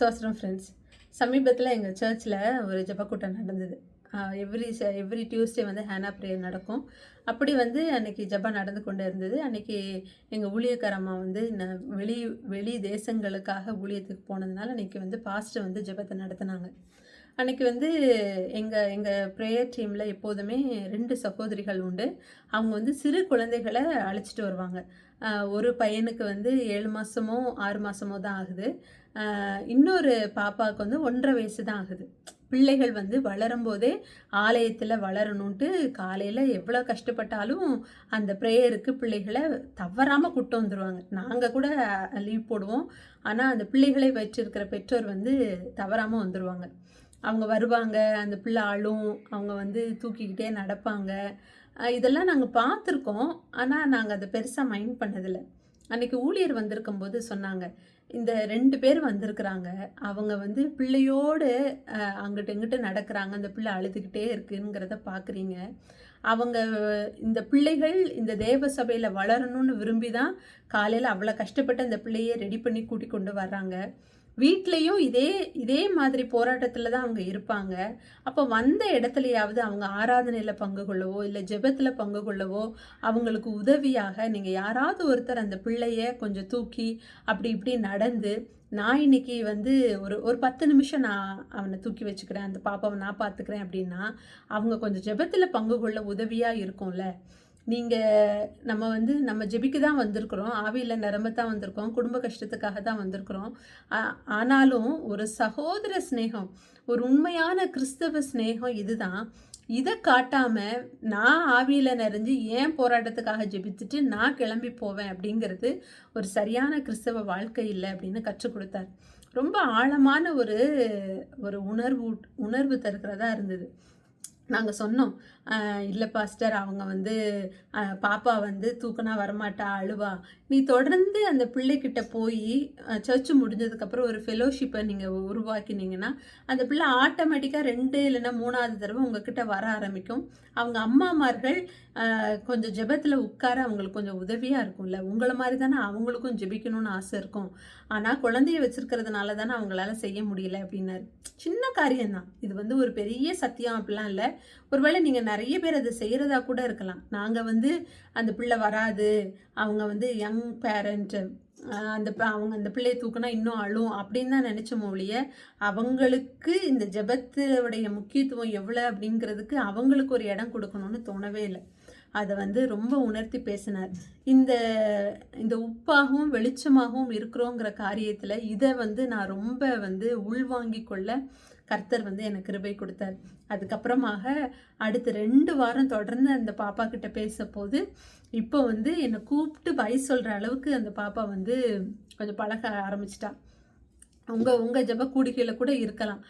சோசரம் friends சமீபத்தில் எங்கள் சர்ச்சில் ஒரு ஜபக்கூட்டம் நடந்தது. எவ்ரி எவ்ரி டியூஸ்டே வந்து ஹேனா ப்ரேயர் நடக்கும். அப்படி வந்து அன்றைக்கி ஜெபம் நடந்து கொண்டு இருந்தது. அன்றைக்கி எங்கள் ஊழியக்காரம்மா வந்து ந- வெளி வெளி தேசங்களுக்காக ஊழியத்துக்கு போனதுனால அன்றைக்கி வந்து பாஸ்ட்டு வந்து ஜெபத்தை நடத்தினாங்க. அன்னைக்கு வந்து எங்கள் எங்கள் ப்ரேயர் டீமில் எப்போதுமே ரெண்டு சகோதரிகள் உண்டு. அவங்க வந்து சிறு குழந்தைகளை அழைச்சிட்டு வருவாங்க. ஒரு பையனுக்கு வந்து ஏழு மாதமோ ஆறு மாதமோ தான் ஆகுது. இன்னொரு பாப்பாவுக்கு வந்து ஒன்றரை வயசு தான் ஆகுது. பிள்ளைகள் வந்து வளரும்போதே ஆலயத்தில் வளரணுன்ட்டு காலையில் எவ்வளோ கஷ்டப்பட்டாலும் அந்த ப்ரேயருக்கு பிள்ளைகளை தவறாமல் கூட்டு வந்துடுவாங்க நாங்கள் கூட லீவ் போடுவோம். ஆனால் அந்த பிள்ளைகளை வச்சிருக்கிற பெற்றோர் வந்து தவறாமல் வந்துடுவாங்க அவங்க வருவாங்க அந்த பிள்ளை ஆளும் அவங்க வந்து தூக்கிக்கிட்டே நடப்பாங்க. இதெல்லாம் நாங்கள் பார்த்துருக்கோம். ஆனால் நாங்கள் அதை பெருசாக மைண்ட் பண்ணதில்லை. அன்னைக்கு ஊழியர் வந்திருக்கும் போது சொன்னாங்க இந்த ரெண்டு பேர் வந்திருக்கிறாங்க. அவங்க வந்து பிள்ளையோடு அங்கிட்ட அங்கிட்டு நடக்கிறாங்க. அந்த பிள்ளை அழுதுகிட்டே இருக்குங்கிறத பார்க்குறீங்க அவங்க இந்த பிள்ளைகள் இந்த தேவ சபையில் வளரணும்னு விரும்பி தான் காலையில் அவ்வளோ கஷ்டப்பட்டு அந்த பிள்ளையை ரெடி பண்ணி கூட்டி கொண்டு வர்றாங்க. வீட்லேயும் இதே இதே மாதிரி போராட்டத்தில் தான் அவங்க இருப்பாங்க. அப்போ வந்த இடத்துலையாவது அவங்க ஆராதனையில் பங்கு கொள்ளவோ இல்லை ஜெபத்தில் பங்கு கொள்ளவோ அவங்களுக்கு உதவியாக நீங்கள் யாராவது ஒருத்தர் அந்த பிள்ளைய கொஞ்சம் தூக்கி அப்படி இப்படி நடந்து நான் இன்னைக்கு வந்து ஒரு ஒரு பத்து நிமிஷம் நான் அவனை தூக்கி வச்சுக்கிறேன் அந்த பாப்பாவை நான் பார்த்துக்கிறேன் அப்படின்னா அவங்க கொஞ்சம் ஜெபத்தில் பங்கு கொள்ள உதவியாக இருக்கும்ல. நீங்கள் நம்ம வந்து நம்ம ஜெபிக்க தான் வந்திருக்கிறோம். ஆவியில் நிரம்ப தான் வந்திருக்கோம். குடும்ப கஷ்டத்துக்காக தான் வந்திருக்கிறோம். ஆனாலும் ஒரு சகோதர சிநேகம் ஒரு உண்மையான கிறிஸ்தவ சிநேகம் இதுதான். இதை காட்டாமல் நான் ஆவியில் நிறைஞ்சு ஏன் போராட்டத்துக்காக ஜெபிச்சுட்டு நான் கிளம்பி போவேன் அப்படிங்கிறது ஒரு சரியான கிறிஸ்தவ வாழ்க்கை இல்லை அப்படின்னு கற்றுக் கொடுத்தார். ரொம்ப ஆழமான ஒரு ஒரு உணர்வு உணர்வு தருகிறதா இருந்தது. நாங்கள் சொன்னோம் இல்லை பாஸ்டர் அவங்க வந்து பாப்பா வந்து தூக்கினா வரமாட்டா அழுவா. நீ தொடர்ந்து அந்த பிள்ளைக்கிட்ட போய் சர்ச்சு முடிஞ்சதுக்கப்புறம் ஒரு ஃபெலோஷிப்பை நீங்கள் உருவாக்கினீங்கன்னா அந்த பிள்ளை ஆட்டோமேட்டிக்காக ரெண்டு இல்லைன்னா மூணாவது தடவை உங்ககிட்ட வர ஆரம்பிக்கும். அவங்க அம்மாமார்கள் கொஞ்சம் ஜெபத்தில் உட்கார அவங்களுக்கு கொஞ்சம் உதவியாக இருக்கும்ல. உங்களை மாதிரி தானே அவங்களுக்கும் ஜெபிக்கணும்னு ஆசை இருக்கும். ஆனால் குழந்தைய வச்சுருக்கிறதுனால தானே அவங்களால செய்ய முடியல அப்படின்னாரு. சின்ன காரியம்தான். இது வந்து ஒரு பெரிய சத்தியம் அப்படிலாம் இல்லை. ஒருவேளை நீங்கள் நிறைய பேர் அதை செய்கிறதா கூட இருக்கலாம். நாங்கள் வந்து அந்த பிள்ளை வராது. அவங்க வந்து யங் பேரண்ட்டு அந்த அவங்க அந்த பிள்ளையை தூக்குனா இன்னும் அழும் அப்படின்னு தான் நினச்சோம் ஒழிய அவங்களுக்கு இந்த ஜெபத்துடைய முக்கியத்துவம் எவ்வளோ அப்படிங்கிறதுக்கு அவங்களுக்கு ஒரு இடம் கொடுக்கணும்னு தோணவே இல்லை. அதை வந்து ரொம்ப உணர்த்தி பேசினார். இந்த இந்த உப்பாகவும் வெளிச்சமாகவும் இருக்கிறோங்கிற காரியத்தில் இதை வந்து நான் ரொம்ப வந்து உள்வாங்கி கொள்ள கர்த்தர் வந்து எனக்கு கிருபை கொடுத்தார். அதுக்கப்புறமாக அடுத்த ரெண்டு வாரம் தொடர்ந்து அந்த பாப்பா கிட்ட பேச போது இப்போ வந்து என்னை கூப்பிட்டு பை சொல்கிற அளவுக்கு அந்த பாப்பா வந்து கொஞ்சம் பழக ஆரம்பிச்சிட்டா. உங்கள் உங்கள் ஜெப கூடுகையில் கூட இருக்கலாம்.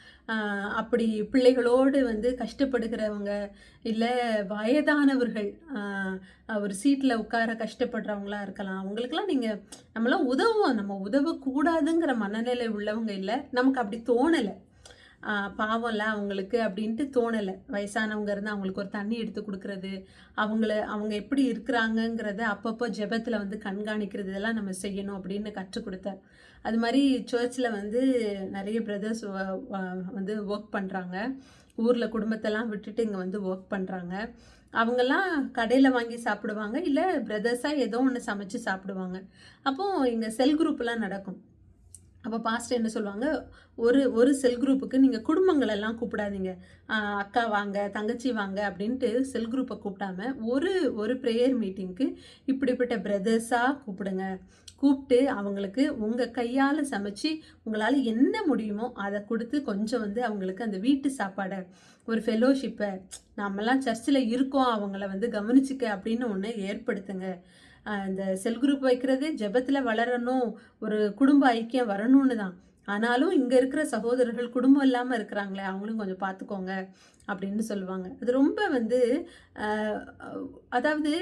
அப்படி பிள்ளைகளோடு வந்து கஷ்டப்படுகிறவங்க இல்லை வயதானவர்கள் ஒரு சீட்டில் உட்கார கஷ்டப்படுறவங்களா இருக்கலாம். அவங்களுக்கெல்லாம் நீங்கள் நம்மளாம் உதவுவோம். நம்ம உதவக்கூடாதுங்கிற மனநிலை உள்ளவங்க இல்லை. நமக்கு அப்படி தோணலை. பாவம்ல அவங்களுக்கு அப்படின்ட்டு தோணலை. வயசானவங்க இருந்து அவங்களுக்கு ஒரு தண்ணி எடுத்து கொடுக்கறது அவங்கள அவங்க எப்படி இருக்கிறாங்கங்கிறத அப்பப்போ ஜெபத்தில் வந்து கண்காணிக்கிறது இதெல்லாம் நம்ம செய்யணும் அப்படின்னு கற்றுக் கொடுத்தார் அது மாதிரி சர்ச்சில் வந்து நிறைய பிரதர்ஸ் வந்து ஒர்க் பண்ணுறாங்க ஊரில் குடும்பத்தெல்லாம் விட்டுட்டு இங்கே வந்து ஒர்க் பண்ணுறாங்க அவங்கெல்லாம் கடையில் வாங்கி சாப்பிடுவாங்க இல்லை பிரதர்ஸாக ஏதோ ஒன்று சமைச்சு சாப்பிடுவாங்க. அப்போது இங்கே செல் குரூப்லாம் நடக்கும். அப்போ பாஸ்டர் என்ன சொல்லுவாங்க? ஒரு ஒரு செல் குரூப்புக்கு நீங்கள் குடும்பங்களெல்லாம் கூப்பிடாதீங்க. அக்கா வாங்க தங்கச்சி வாங்க அப்படின்ட்டு செல் குரூப்பை கூப்பிடாம ஒரு ஒரு ப்ரேயர் மீட்டிங்க்கு இப்படிப்பட்ட பிரதர்ஸாக கூப்பிடுங்க. கூப்பிட்டு அவங்களுக்கு உங்கள் கையால் சமைச்சு உங்களால் என்ன முடியுமோ அதை கொடுத்து கொஞ்சம் வந்து அவங்களுக்கு அந்த வீட்டு சாப்பாடை ஒரு ஃபெலோஷிப்பை நம்மலாம் சர்ச்சில் இருக்கோம் அவங்கள வந்து கவனிச்சிக்க அப்படின்னு ஒன்று ஏற்படுத்துங்க. இந்த செல் குரூப் வைக்கிறது ஜெபத்தில் வளரணும் ஒரு குடும்ப ஐக்கியம் வரணும்னு தான். ஆனாலும் இங்கே இருக்கிற சகோதரர்கள் குடும்பம் இல்லாமல் இருக்கிறாங்களே அவங்களும் கொஞ்சம் பார்த்துக்கோங்க அப்படின்னு சொல்லுவாங்க. அது ரொம்ப வந்து அதாவது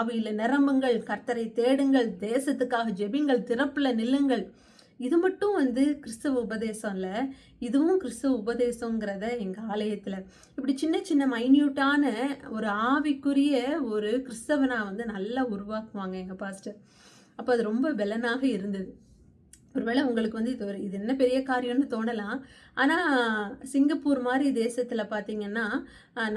ஆவியில் நிரம்புங்கள் கர்த்தரை தேடுங்கள் தேசத்துக்காக ஜெபிங்கள் திறப்பில் நில்லுங்கள். இது மட்டும் வந்து கிறிஸ்தவ உபதேசம் இல்லை. இதுவும் கிறிஸ்தவ உபதேசங்கிறத எங்கள் ஆலயத்தில். இப்படி சின்ன சின்ன மைன்யூட்டான ஒரு ஆவிக்குரிய ஒரு கிறிஸ்தவனாக வந்து நல்லா உருவாக்குவாங்க எங்கள் பாஸ்டர் அப்போ அது ரொம்ப பெலனாக இருந்தது. ஒருவேளை உங்களுக்கு வந்து இது ஒரு இது என்ன பெரிய காரியம்னு தோணலாம். ஆனால் சிங்கப்பூர் மாதிரி தேசத்தில் பார்த்தீங்கன்னா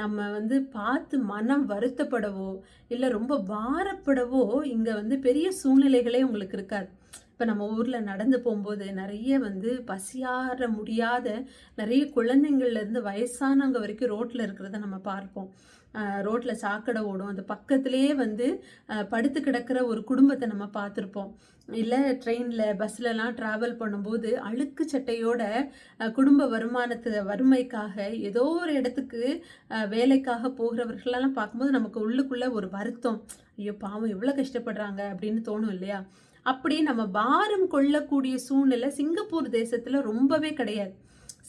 நம்ம வந்து பார்த்து மனம் வருத்தப்படவோ இல்லை ரொம்ப பாரப்படவோ இங்கே வந்து பெரிய சூழ்நிலைகளே உங்களுக்கு இருக்காது. இப்போ நம்ம ஊரில் நடந்து போகும்போது நிறைய வந்து பசியாற முடியாத நிறைய குழந்தைங்கள்லேருந்து வயசானவங்க வரைக்கும் ரோட்டில் இருக்கிறத நம்ம பார்ப்போம். ரோட்டில் சாக்கடை ஓடும். அந்த பக்கத்துலேயே வந்து படுத்து கிடக்கிற ஒரு குடும்பத்தை நம்ம பார்த்துருப்போம். இல்லை ட்ரெயினில் பஸ்லலாம் ட்ராவல் பண்ணும்போது அழுக்கு சட்டையோட குடும்ப வருமானத்து வறுமைக்காக ஏதோ ஒரு இடத்துக்கு வேலைக்காக போகிறவர்களெல்லாம் பார்க்கும்போது நமக்கு உள்ளுக்குள்ளே ஒரு வருத்தம். ஐயோ பாவம் எவ்வளோ கஷ்டப்படுறாங்க அப்படின்னு தோணும் இல்லையா? அப்படி நம்ம பாரம் கொள்ளக்கூடிய சூழ்நிலை சிங்கப்பூர் தேசத்தில் ரொம்பவே கிடையாது.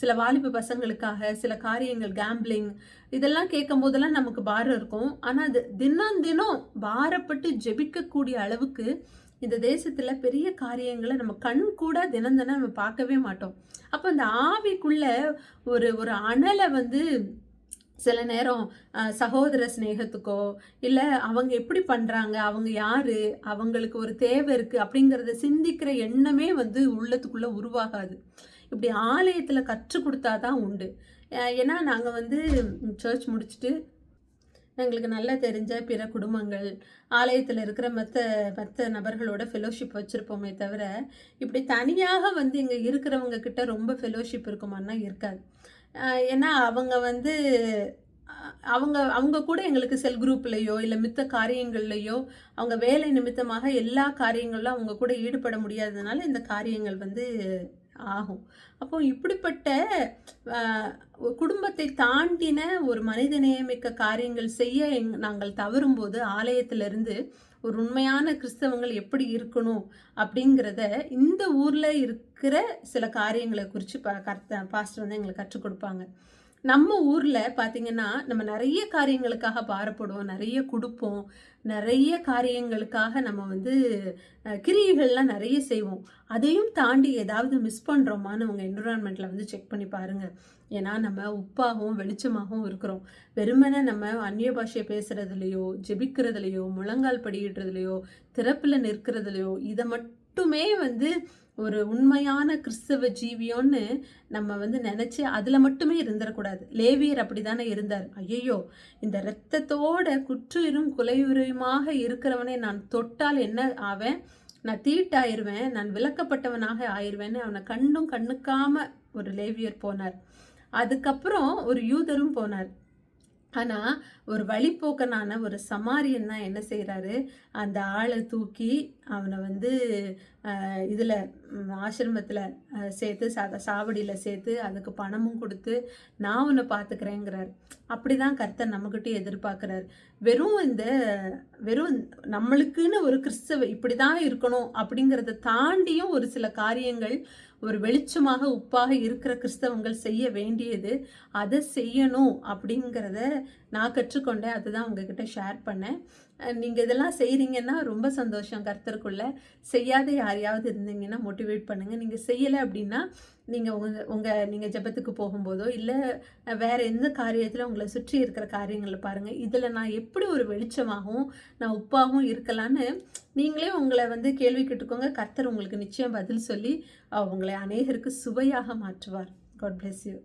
சில வாலிப பசங்களுக்காக சில காரியங்கள் கேம்பிளிங் இதெல்லாம் கேட்கும் போதெல்லாம் நமக்கு பாரம் இருக்கும். ஆனால் அது தினம் தினம் பாரப்பட்டு ஜெபிக்கக்கூடிய அளவுக்கு இந்த தேசத்தில் பெரிய காரியங்களை நம்ம கண் கூட தினம் தினம் நம்ம பார்க்கவே மாட்டோம். அப்போ அந்த ஆவிக்குள்ள ஒரு ஒரு அனலை வந்து சில நேரம் சகோதர சிநேகத்துக்கோ இல்லை அவங்க எப்படி பண்ணுறாங்க அவங்க யார் அவங்களுக்கு ஒரு தேவை இருக்குது அப்படிங்கிறத சிந்திக்கிற எண்ணமே வந்து உள்ளத்துக்குள்ளே உருவாகாது. இப்படி ஆலயத்தில் கற்றுக் கொடுத்தா தான் உண்டு ஏன்னா நாங்கள் வந்து சர்ச் முடிச்சுட்டு எங்களுக்கு நல்லா தெரிஞ்ச பிற குடும்பங்கள் ஆலயத்தில் இருக்கிற மற்ற மற்ற நபர்களோட ஃபெலோஷிப் வச்சுருப்போமே தவிர இப்படி தனியாக வந்து இங்கே இருக்கிறவங்க கிட்ட ரொம்ப ஃபெலோஷிப் இருக்குமான்னா இருக்காது. ஏன்னா அவங்க வந்து அவங்க அவங்க கூட எங்களுக்கு செல் குரூப்லேயோ இல்லை மித்த காரியங்கள்லையோ அவங்க வேலை நிமித்தமாக எல்லா காரியங்களும் அவங்க கூட ஈடுபட முடியாததுனால இந்த காரியங்கள் வந்து ஆகும். அப்போ இப்படிப்பட்ட குடும்பத்தை தாண்டின ஒரு மனிதநேயமிக்க காரியங்கள் செய்ய எங் நாங்கள் தவறும்போது ஆலயத்திலிருந்து ஒரு உண்மையான கிறிஸ்தவங்கள் எப்படி இருக்கணும் அப்படிங்கிறத இந்த ஊரில் இருக்கிற சில காரியங்களை குறித்து ப கர்த்த பாஸ்டர் வந்து எங்களுக்கு கற்றுக் கொடுப்பாங்க. நம்ம ஊரில் பார்த்திங்கன்னா நம்ம நிறைய காரியங்களுக்காக பாரப்படுவோம் நிறைய கொடுப்போம் நிறைய காரியங்களுக்காக நம்ம வந்து கிரியைகள்லாம் நிறைய செய்வோம். அதையும் தாண்டி ஏதாவது மிஸ் பண்ணுறோமான்னு உங்கள் என்விரான்மெண்ட்டில் வந்து செக் பண்ணி பாருங்கள் ஏன்னா நம்ம உப்பாகவும் வெளிச்சமாகவும் இருக்கிறோம். வெறுமனே நம்ம அந்நிய பாஷையை பேசுகிறதுலையோ ஜெபிக்கிறதுலையோ முழங்கால் படியிடுறதுலையோ திறப்பில் நிற்கிறதுலையோ இதை மட்டும் வந்து ஒரு உண்மையான கிறிஸ்தவ ஜீவியோன்னு நம்ம வந்து நினச்சி அதில் மட்டுமே இருந்துடக்கூடாது லேவியர் அப்படி தானே இருந்தார். ஐயையோ இந்த இரத்தத்தோட குற்றுயிரும் குலையுரியுமாக இருக்கிறவனை நான் தொட்டால் என்ன ஆவேன்? நான் தீட்டாயிருவேன் நான் விளக்கப்பட்டவனாக ஆயிருவேன்னு அவனை கண்டும் கண்ணுக்காம ஒரு லேவியர் போனார். அதுக்கப்புறம் ஒரு யூதரும் போனார். ஆனால் ஒரு வழிப்போக்கனான ஒரு சமாரியன் தான் என்ன செய்கிறாரு அந்த ஆளை தூக்கி அவனை வந்து இதில் ஆசிரமத்தில் சேர்த்து சா சாவடியில் சேர்த்து அதுக்கு பணமும் கொடுத்து நான் உன்னை பார்த்துக்கிறேங்கிறார் அப்படி தான் கர்த்தர் நம்மக்கிட்டே எதிர்பார்க்குறார். வெறும் இந்த வெறும் நம்மளுக்குன்னு ஒரு கிறிஸ்தவ இப்படி தான் இருக்கணும் அப்படிங்கிறத தாண்டியும் ஒரு சில காரியங்கள் ஒரு வெளிச்சமாக உப்பாக இருக்கிற கிறிஸ்தவங்கள் செய்ய வேண்டியது. அதை செய்யணும் அப்படிங்கிறத நான் கற்றுக்கொண்டேன். அதுதான் உங்ககிட்ட ஷேர் பண்ணேன். நீங்கள் இதெல்லாம் செய்கிறீங்கன்னா ரொம்ப சந்தோஷம் கர்த்தருக்குள்ளே. செய்யாத யாரையாவது இருந்தீங்கன்னா மோட்டிவேட் பண்ணுங்கள் நீங்கள் செய்யலை அப்படின்னா நீங்கள் உங்கள் உங்கள் நீங்கள் ஜெபத்துக்கு போகும்போதோ இல்லை வேறு எந்த காரியத்தில் உங்களை சுற்றி இருக்கிற காரியங்களை பாருங்கள் இதில் நான் எப்படி ஒரு வெளிச்சமாகவும் நான் உப்பாகவும் இருக்கலான்னு நீங்களே உங்களை வந்து கேள்வி கேட்டுக்கோங்க. கர்த்தர் உங்களுக்கு நிச்சயம் பதில் சொல்லி உங்களை அநேகருக்கு சுவையாக மாற்றுவார். God bless you